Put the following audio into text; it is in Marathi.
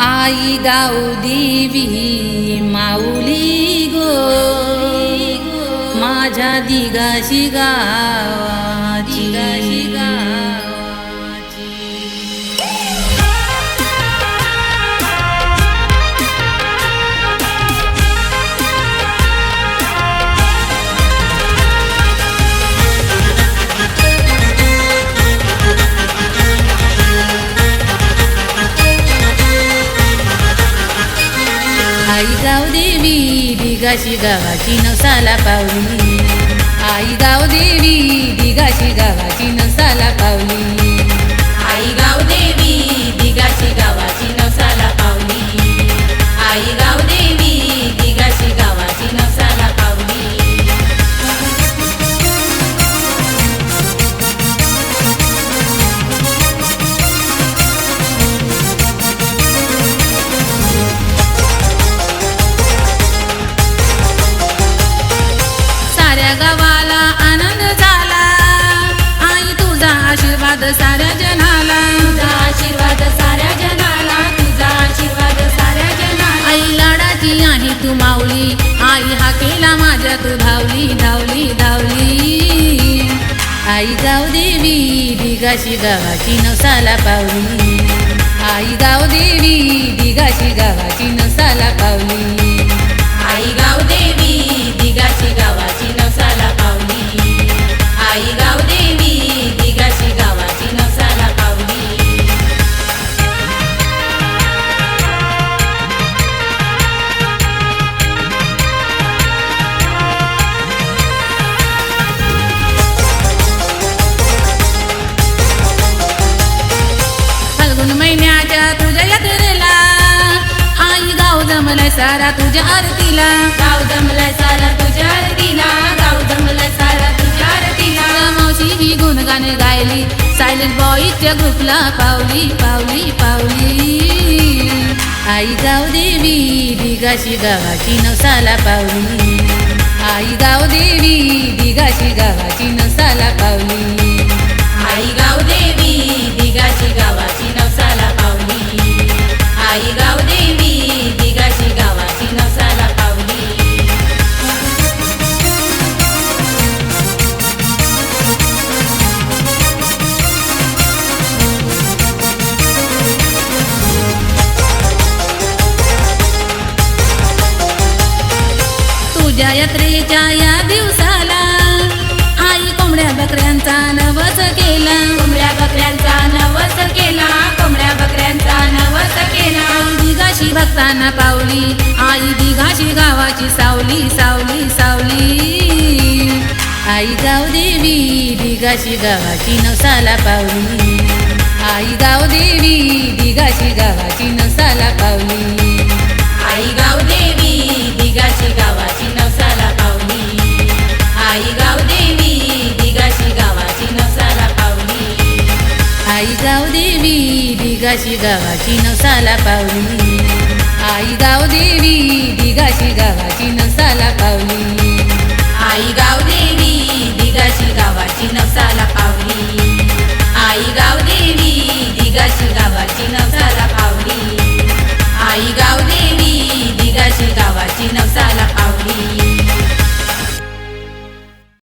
आई गाऊ देवी माऊली गो. माझ्या दिगाशी गावाची. गावाची दिगाशी गावाची नवसाला पावली. आई गाव देवी दिगाशी गावाची नवसाला पावली. आशीर्वाद साऱ्या जनाला. तुझा आशीर्वाद साऱ्या जनाला तुझा आशीर्वाद साऱ्या जनाला. आई लाडाची आहे तू माऊली आई हा केला माझ्या तू धावली धावली धावली. आई गाव देवी दिगाशी गावाची नवसाला पावली. आई गाव देवी दिगाशी गावाची नवसाला पावली. जमलाय सारा तुझ्या आरतीला. गाव जमलाय सारा तुझ्या आरतीला. गाव जमलाय सारा तुझ्या आरतीला. मावशी ही गुणगाणे गायली. सायलेंट बॉईच्या ग्रुपला पावली पावली पावली. आई गाव देवी दिगाशी गावाची नवसाला पावली. आई गाव देवी दिगाशी गावाची नवसाला पावली. तुझ्या यात्रेच्या या दिवसाला आई कोंबड्या बकऱ्यांचा नवस केला. कोंबड्या बकऱ्यांचा नवस केला. कोंबड्या बकऱ्यांचा नवस केला. दिगाशी भक्तांना पावली. आई दिगाशी गावाची सावली सावली सावली. आई गाव देवी दिगाशी गावाची नवसाला पावली. आई गाव देवी दिगाशी गावाची नवसाला पावली. गाव देवी दिघाशी गावाची नसाला पावली. आई गाव देवी दिगाशी गावाची नसाला पावली. आई गाव देवी दिगाशी गावाची नसाला पावली. आई गाव देवी दिगाशी गावाची नसाला पावली. आई गाव देवी दिगाशी गावाची नसा